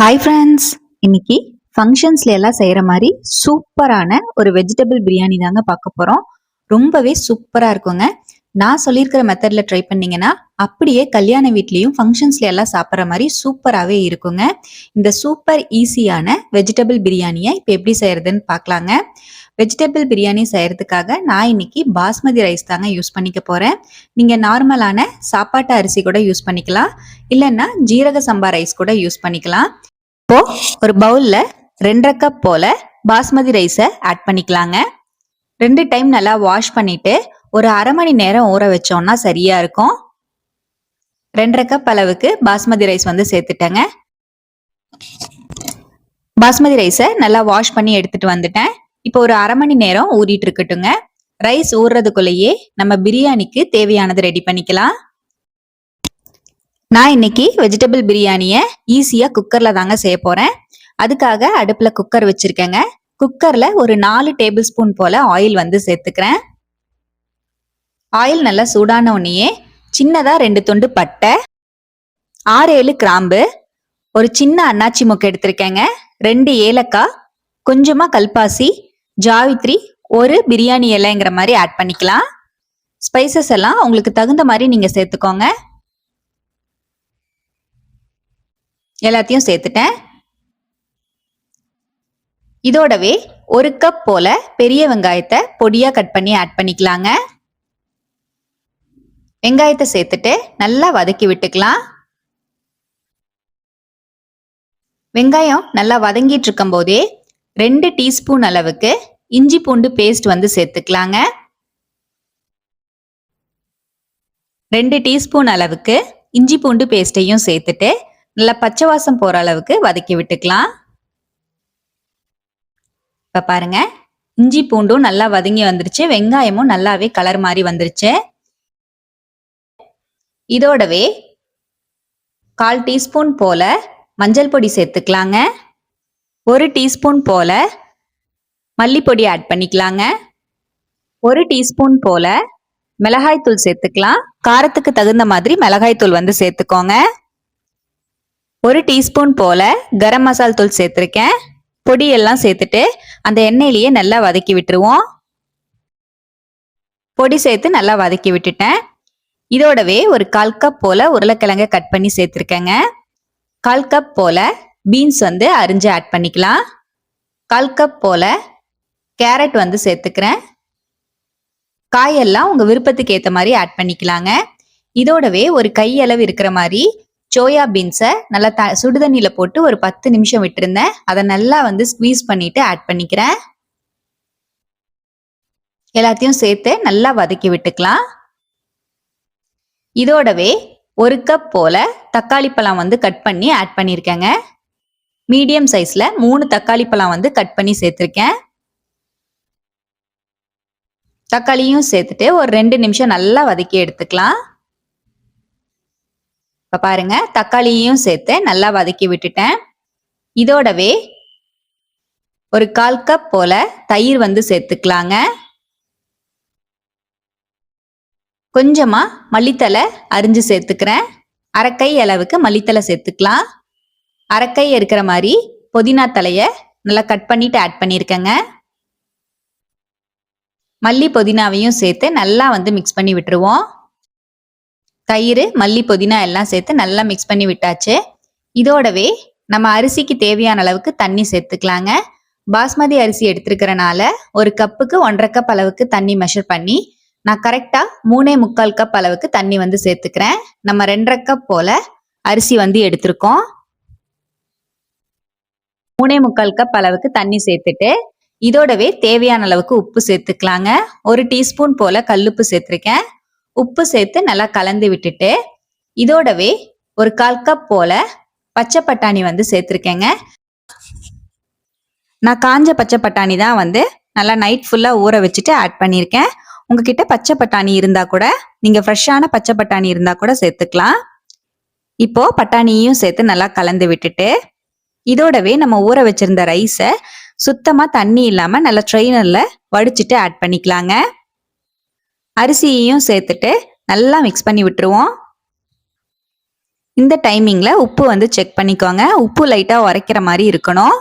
Hi friends இன்னைக்கு ஃபங்க்ஷன்ஸ்ல எல்லாம் செய்கிற மாதிரி சூப்பரான ஒரு வெஜிடபிள் பிரியாணி தாங்க பார்க்க போகிறோம் ரொம்பவே சூப்பராக இருக்குங்க. நான் சொல்லியிருக்கிற மெத்தடில் ட்ரை பண்ணீங்கன்னா அப்படியே கல்யாண வீட்லேயும் ஃபங்க்ஷன்ஸ்ல எல்லாம் சாப்பிட்ற மாதிரி சூப்பராகவே இருக்குங்க. இந்த சூப்பர் ஈஸியான வெஜிடபிள் பிரியாணியை இப்போ எப்படி செய்யறதுன்னு பார்க்கலாங்க. வெஜிடபிள் பிரியாணி செய்யறதுக்காக நான் இன்னைக்கு பாஸ்மதி ரைஸ் தாங்க யூஸ் பண்ணிக்க போகிறேன் நீங்கள் நார்மலான சாப்பாட்டு அரிசி கூட யூஸ் பண்ணிக்கலாம். இல்லைன்னா ஜீரக சம்பா ரைஸ் கூட யூஸ் பண்ணிக்கலாம். இப்போ ஒரு பவுல்ல ரெண்டரை கப் போல பாஸ்மதி ரைஸை ஆட் பண்ணிக்கலாங்க. ரெண்டு டைம் நல்லா வாஷ் பண்ணிட்டு ஒரு அரை மணி நேரம் ஊற வச்சோம்னா சரியா இருக்கும். ரெண்டரை கப் அளவுக்கு பாஸ்மதி ரைஸ் வந்து சேர்த்துட்டேங்க. பாஸ்மதி ரைஸை நல்லா வாஷ் பண்ணி எடுத்துட்டு வந்துட்டேன். இப்போ ஒரு அரை மணி நேரம் ஊறிட்டு இருக்கட்டுங்க. ரைஸ் ஊறுறதுக்குள்ளேயே நம்ம பிரியாணிக்கு தேவையானது ரெடி பண்ணிக்கலாம். நான் இன்னைக்கு வெஜிடபிள் பிரியாணியை ஈஸியாக குக்கரில் தாங்க செய்ய போகிறேன் அதுக்காக அடுப்பில் குக்கர் வச்சுருக்கேங்க. குக்கரில் ஒரு நாலு டேபிள் ஸ்பூன் போல் ஆயில் வந்து சேர்த்துக்கிறேன். ஆயில் நல்லா சூடான உடனேயே சின்னதாக ரெண்டு துண்டு பட்டை ஆறு ஏழு கிராம்பு ஒரு சின்ன அன்னாச்சி முக்கை எடுத்திருக்கேங்க. ரெண்டு ஏலக்காய் கொஞ்சமாக கல்பாசி ஜாவித்ரி ஒரு பிரியாணி இலைங்கிற மாதிரி ஆட் பண்ணிக்கலாம். ஸ்பைசஸ் எல்லாம் உங்களுக்கு தகுந்த மாதிரி நீங்கள் சேர்த்துக்கோங்க. எல்லாத்தையும் சேர்த்துட்டேன். இதோடவே ஒரு கப் போல பெரிய வெங்காயத்தை பொடியா கட் பண்ணி ஆட் பண்ணிக்கலாங்க. வெங்காயத்தை சேர்த்துட்டு நல்லா வதக்கி விட்டுக்கலாம். வெங்காயம் நல்லா வதங்கிட்டு இருக்கும் போதே ரெண்டு டீஸ்பூன் அளவுக்கு இஞ்சி பூண்டு பேஸ்ட் வந்து சேர்த்துக்கலாங்க. ரெண்டு டீஸ்பூன் அளவுக்கு இஞ்சி பூண்டு பேஸ்ட்டையும் சேர்த்துட்டு நல்லா பச்சை வாசம் போற அளவுக்கு வதக்கி விட்டுக்கலாம். இப்ப பாருங்க. இஞ்சி பூண்டும் நல்லா வதங்கி வந்துருச்சு. வெங்காயமும் நல்லாவே கலர் மாதிரி வந்துருச்சு. இதோடவே கால் டீஸ்பூன் போல மஞ்சள் பொடி சேர்த்துக்கலாங்க. ஒரு டீஸ்பூன் போல மல்லிப்பொடி ஆட் பண்ணிக்கலாங்க. ஒரு டீஸ்பூன் போல மிளகாய் தூள் சேர்த்துக்கலாம். காரத்துக்கு தகுந்த மாதிரி மிளகாய் தூள் வந்து சேர்த்துக்கோங்க. ஒரு டீஸ்பூன் போல கரம் மசால் தூள் சேர்த்துருக்கேன். பொடியெல்லாம் சேர்த்துட்டு அந்த எண்ணெயிலேயே நல்லா வதக்கி விட்டுருவோம். பொடி சேர்த்து நல்லா வதக்கி விட்டுட்டேன். இதோடவே ஒரு கால் கப் போல உருளைக்கிழங்க கட் பண்ணி சேர்த்துருக்கேங்க. கால் கப் போல பீன்ஸ் வந்து அரிஞ்சு ஆட் பண்ணிக்கலாம். கால் கப் போல கேரட் வந்து சேர்த்துக்கிறேன். காயெல்லாம் உங்கள் விருப்பத்துக்கு ஏற்ற மாதிரி ஆட் பண்ணிக்கலாங்க. இதோடவே ஒரு கையளவு இருக்கிற மாதிரி சோயா பீன்ஸை நல்லா த சுடுதண்ணியில் போட்டு ஒரு பத்து நிமிஷம் விட்டுருந்தேன். அதை நல்லா வந்து ஸ்க்வீஸ் பண்ணிட்டு ஆட் பண்ணிக்கிறேன். எல்லாத்தையும் சேர்த்து நல்லா வதக்கி விட்டுக்கலாம். இதோடவே ஒரு கப் போல தக்காளி பழம் வந்து கட் பண்ணி ஆட் பண்ணியிருக்கேங்க மீடியம் சைஸ்ல மூணு தக்காளி பழம் வந்து கட் பண்ணி சேர்த்துருக்கேன். தக்காளியும் சேர்த்துட்டு ஒரு ரெண்டு நிமிஷம் நல்லா வதக்கி எடுத்துக்கலாம். இப்போ பாருங்க தக்காளியையும் சேர்த்து நல்லா வதக்கி விட்டுட்டேன். இதோடவே ஒரு கால் கப் போல தயிர் வந்து சேர்த்துக்கலாங்க. கொஞ்சமா மல்லித்தலை அரிஞ்சு சேர்த்துக்கிறேன். அரைக்கை அளவுக்கு மல்லித்தலை சேர்த்துக்கலாம். அரைக்கை இருக்கிற மாதிரி புதினா தலையை நல்லா கட் பண்ணிட்டு ஆட் பண்ணியிருக்கேங்க மல்லி புதினாவையும் சேர்த்து நல்லா வந்து மிக்ஸ் பண்ணி விட்டுருவோம். தயிர் மல்லி புதினா எல்லாம் சேர்த்து நல்லா மிக்ஸ் பண்ணி விட்டாச்சு. இதோடவே நம்ம அரிசிக்கு தேவையான அளவுக்கு தண்ணி சேர்த்துக்கலாங்க. பாஸ்மதி அரிசி எடுத்துருக்கிறனால ஒரு கப்புக்கு ஒன்றரை கப் அளவுக்கு தண்ணி மெஷர் பண்ணி நான் கரெக்டாக மூணே முக்கால் கப் அளவுக்கு தண்ணி வந்து சேர்த்துக்கிறேன். நம்ம ரெண்டரை கப் போல அரிசி வந்து எடுத்திருக்கோம். மூணே முக்கால் கப் அளவுக்கு தண்ணி சேர்த்துட்டு இதோடவே தேவையான அளவுக்கு உப்பு சேர்த்துக்கலாங்க. ஒரு டீஸ்பூன் போல கல்லுப்பு சேர்த்துருக்கேன். உப்பு சேர்த்து நல்லா கலந்து விட்டுட்டு இதோடவே ஒரு கால் கப் போல பச்சை பட்டாணி வந்து சேர்த்துருக்கேங்க. நான் காஞ்ச பச்சை பட்டாணி தான் வந்து நல்லா நைட் ஃபுல்லாக ஊற வச்சுட்டு ஆட் பண்ணியிருக்கேன். உங்ககிட்ட பச்சை பட்டாணி இருந்தால் கூட நீங்கள் ஃப்ரெஷ்ஷான பச்சை பட்டாணி இருந்தால் கூட சேர்த்துக்கலாம். இப்போ பட்டாணியும் சேர்த்து நல்லா கலந்து விட்டுட்டு இதோடவே நம்ம ஊற வச்சிருந்த ரைஸை சுத்தமாக தண்ணி இல்லாமல் நல்லா ட்ரெயினரில் வடிச்சிட்டு ஆட் பண்ணிக்கலாங்க. அரிசியையும் சேர்த்துட்டு நல்லா மிக்ஸ் பண்ணி விட்டுருவோம். இந்த டைமிங்கில் உப்பு வந்து செக் பண்ணிக்கோங்க. உப்பு லைட்டாக உரைக்கிற மாதிரி இருக்கணும்.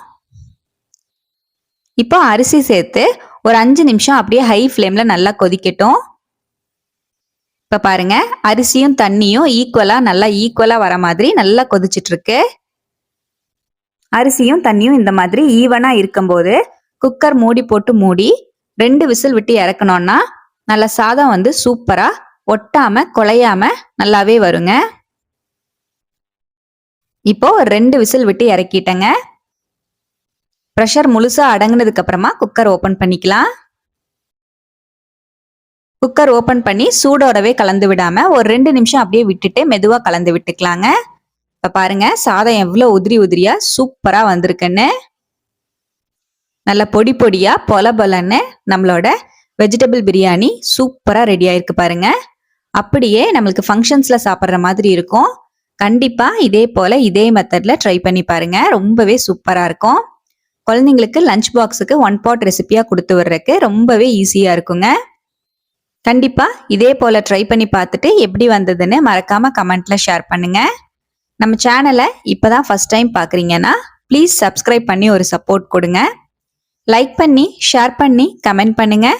இப்போ அரிசி சேர்த்து ஒரு அஞ்சு நிமிஷம் அப்படியே ஹை ஃப்ளேமில் நல்லா கொதிக்கட்டும். இப்போ பாருங்க அரிசியும் தண்ணியும் ஈக்குவலாக நல்லா ஈக்குவலாக வர மாதிரி நல்லா கொதிச்சிட்டு இருக்கு அரிசியும் தண்ணியும் இந்த மாதிரி ஈவனாக இருக்கும்போது குக்கர் மூடி போட்டு மூடி ரெண்டு விசில் விட்டு இறக்கணும்னா நல்ல சாதம் வந்து சூப்பரா ஒட்டாம குழையாம நல்லாவே வருங்க. இப்போ ஒரு ரெண்டு விசில் விட்டு இறக்கிட்டேங்க. ப்ரெஷர் முழுசா அடங்கினதுக்கு அப்புறமா குக்கர் ஓபன் பண்ணிக்கலாம். குக்கர் ஓபன் பண்ணி சூடோடவே கலந்து விடாம ஒரு ரெண்டு நிமிஷம் அப்படியே விட்டுட்டு மெதுவா கலந்து விட்டுக்கலாங்க. இப்ப பாருங்க சாதம் எவ்வளவு உதிரி உதிரியா சூப்பரா வந்திருக்குன்னு. நல்ல பொடி பொடியா பொல பொலன்னு நம்மளோட வெஜிடபிள் பிரியாணி சூப்பராக ரெடி ஆயிருக்கு பாருங்க. அப்படியே நம்மளுக்கு ஃபங்க்ஷன்ஸில் சாப்பிட்ற மாதிரி இருக்கும். கண்டிப்பாக இதே போல் இதே மெத்தடில் ட்ரை பண்ணி பாருங்க. ரொம்பவே சூப்பராக இருக்கும். குழந்தைங்களுக்கு லஞ்ச் பாக்ஸுக்கு ஒன் பாட் ரெசிபியாக கொடுத்து வர்றதுக்கு ரொம்பவே ஈஸியாக இருக்குங்க. கண்டிப்பாக இதே போல் ட்ரை பண்ணி பார்த்துட்டு எப்படி வந்ததுன்னு மறக்காமல் கமெண்ட்டில் ஷேர் பண்ணுங்கள் நம்ம சேனலை இப்போ தான் ஃபஸ்ட் டைம் பார்க்குறீங்கன்னா ப்ளீஸ் சப்ஸ்கிரைப் பண்ணி ஒரு சப்போர்ட் கொடுங்க. லைக் பண்ணி ஷேர் பண்ணி கமெண்ட் பண்ணுங்கள்